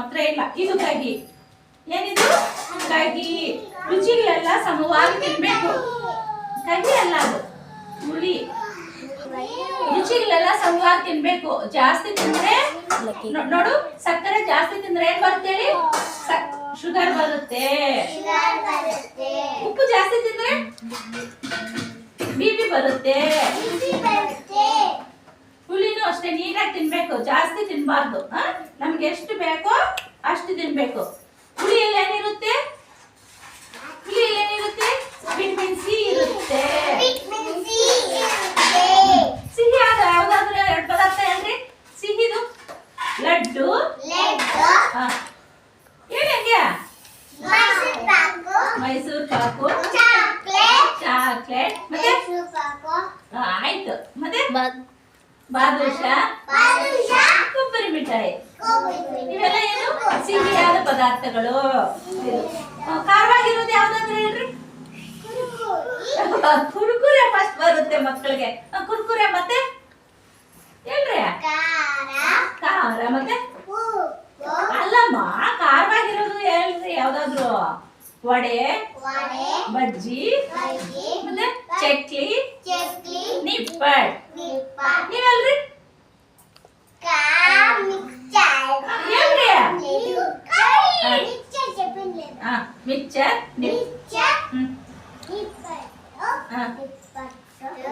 ಹತ್ರ ಇಲ್ಲ ಇದು ಕಹಿ ಏನಿದು ಕಹಿ ರುಚಿಗಳೆಲ್ಲ ಸಮವಾಗಿ ತಿನ್ಬೇಕು ಕಹಿ ಅಲ್ಲ ಅದು ಹುಳಿ ರುಚಿಗಳೆಲ್ಲ ಸಮವಾಗಿ ತಿನ್ಬೇಕು ಜಾಸ್ತಿ ತಿಂದ್ರೆ ನೋಡು ಸಕ್ಕರೆ ಜಾಸ್ತಿ ತಿಂದ್ರೆ ಏನ್ ಬರ್ತೇಳಿ ಶುಗರ್ ಬರುತ್ತೆ ಉಪ್ಪು ಜಾಸ್ತಿ ತಿಂದ್ರೆ ಬಿಪಿ ಬರುತ್ತೆ ಹುಳಿನೂ ಅಷ್ಟೇ ನೀರಾಗಿ ತಿನ್ಬೇಕು ಜಾಸ್ತಿ ತಿನ್ಬಾರ್ದು ನಮ್ಗೆ ಎಷ್ಟು ಬೇಕೋ ಅಷ್ಟು ತಿನ್ಬೇಕು ಹುಳಿಯಲ್ಲಿ ಏನಿರುತ್ತೆ ಹುಳಿಯಲ್ಲಿ ಏನಿರುತ್ತೆ ವಿಟಮಿನ್ ಸಿ ಇರುತ್ತೆ ಸಿಹಿ ಆದ ಯಾವ್ದಾದ್ರೂ ಎರಡು ಪದಾರ್ಥ ಹೇಳ್ರಿ ಸಿಹಿದು ಲಡ್ಡು ಏನಂಗೆ ಮೈಸೂರು ಪಾಕು ಚಾಕ್ಲೇಟ್ ಮತ್ತೆ ಆಯ್ತು ಮತ್ತೆ ಬಾದುಷಾ ಕೊಬ್ಬರಿ ಮಿಠಾಯಿ ಇವೆಲ್ಲ ಏನು ಸಿಹಿಯಾದ ಪದಾರ್ಥಗಳು ಖಾರವಾಗಿರೋದು ಯಾವ್ದಾದ್ರು ಹೇಳ್ರಿ ಕುರ್ಕುರೆ ಫಸ್ಟ್ ಬರುತ್ತೆ ಮಕ್ಕಳಿಗೆ ಕುರ್ಕುರೆ ಮತ್ತೆ ಹೇಳ್ರಿ ಖಾರ ಮತ್ತೆ ಅಲ್ಲಮ್ಮ ಖಾರವಾಗಿರೋದು ಹೇಳ್ರಿ ಯಾವ್ದಾದ್ರು ವಡೆ ಬಜ್ಜಿ ಮತ್ತೆ ಚಕ್ಲಿ ನಿಪ್ಪಟ್ ನೀವಲ್ರಿ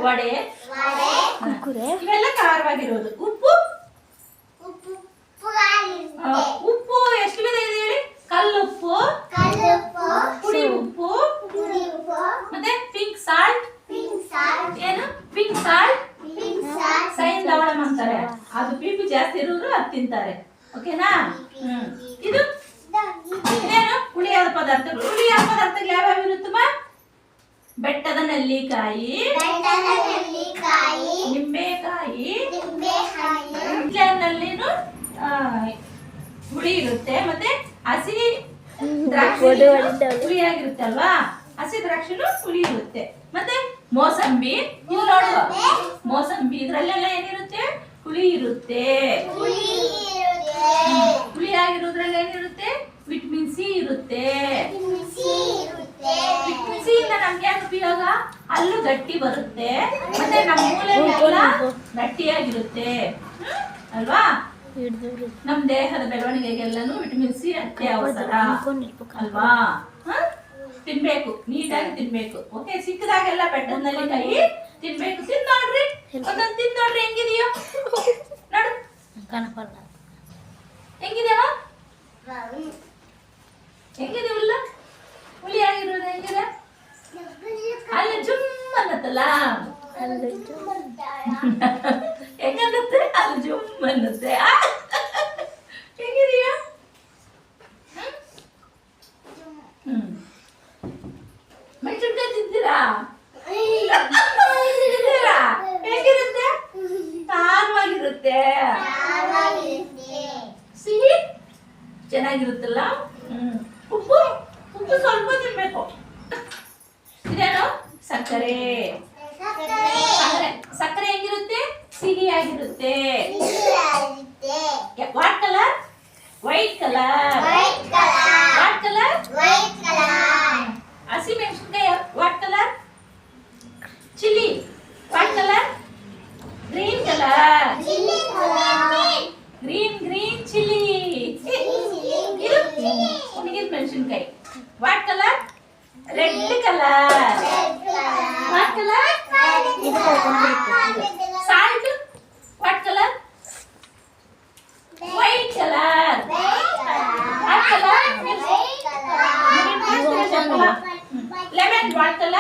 ವಡೆ ಕುರ್ಕುರೆ ಇವೆಲ್ಲ ಖಾರವಾಗಿರೋದು ಉಪ್ಪು ಉಪ್ಪು ಎಷ್ಟು ವಿಧ ಇದೆ ಹೇಳಿ ಕಲ್ಲುಪ್ಪು ಪುಡಿ ಉಪ್ಪು ಮತ್ತೆ ಪಿಂಕ್ ಸಾಲ್ಟ್ ಏನು ಪಿಂಕ್ ಸಾಲ್ಟ್ ಸೈನ್ ಲವಣಂ ಅಂತಾರೆ ಅದು ಪಿ ಜಾಸ್ತಿ ಇರೋರು ಅದು ತಿಂತಾರೆ ಓಕೆನಾ ಇದು ಏನು ಹುಳಿಯಾದ ಪದಾರ್ಥಗಳು ಹುಳಿಯಾದ ಪದಾರ್ಥಗಳು ಯಾವ್ಯಾವ ಇರುತ್ತಮ್ಮ ಬೆಟ್ಟದ ನೆಲ್ಲಿಕಾಯಿ ಬೆಟ್ಟದ ನಿಂಬೆಕಾಯಿ ನಿಂಬೆಕಾಯಿ ಹುಳಿ ಇರುತ್ತೆ ಮತ್ತೆ ಹಸಿ ದ್ರಾಕ್ಷಿ ಹುಳಿಯಾಗಿರುತ್ತೆ ಅಲ್ವಾ ಹಸಿ ದ್ರಾಕ್ಷಿ ಹುಳಿ ಇರುತ್ತೆ ಮತ್ತೆ ಮೋಸಂಬಿ ನೋಡುವ ಮೋಸಂಬಿ ಇದ್ರಲ್ಲೆಲ್ಲ ಏನಿರುತ್ತೆ ಹುಳಿ ಇರುತ್ತೆ ಅಲ್ಲೂ ಗಟ್ಟಿ ಬರುತ್ತೆ ಮತ್ತೆ ನಮ್ಮ ಮೂಲೆ ಗಟ್ಟಿಯಾಗಿರುತ್ತೆ ಅಲ್ವಾ ನಮ್ಮ ದೇಹದ ಬೆಳವಣಿಗೆಗೆಲ್ಲಾನು ವಿಟಮಿನ್ ಸಿ ಅತ್ಯವಸರ ಅಲ್ವಾ ತಿನ್ಬೇಕು ನೀಟಾಗಿ ತಿನ್ಬೇಕು ಓಕೆ ಸಿಕ್ಕದಾಗೆಲ್ಲ ಬೆಟ್ಟದಲ್ಲಿ ಕೈ ತಿನ್ಬೇಕು ತಿನ್ನೋಡ್ರಿ ಒಂದೊಂದು ತಿನ್ನೋಡ್ರಿ ಹೆಂಗಿದೆಯೋ ನೋಡು ಅಲ್ಲಿ ಜುಮ್ ಹೆಂಗಿದೀಯ ಮೆಣಸಿನ್ಕಾಯಿ ತಿಂತೀರಾ ಸಿಹಿ ಚೆನ್ನಾಗಿರುತ್ತಲ್ಲ ಉಪ್ಪು ಉಪ್ಪು ಸ್ವಲ್ಪ ಸಕ್ಕರೆ ಸಕ್ಕರೆ ಹೆಂಗಿರುತ್ತೆ ಸಿಹಿಯಾಗಿರುತ್ತೆ what colour white colour Salt. What color? White color. What color? Lemon. What color?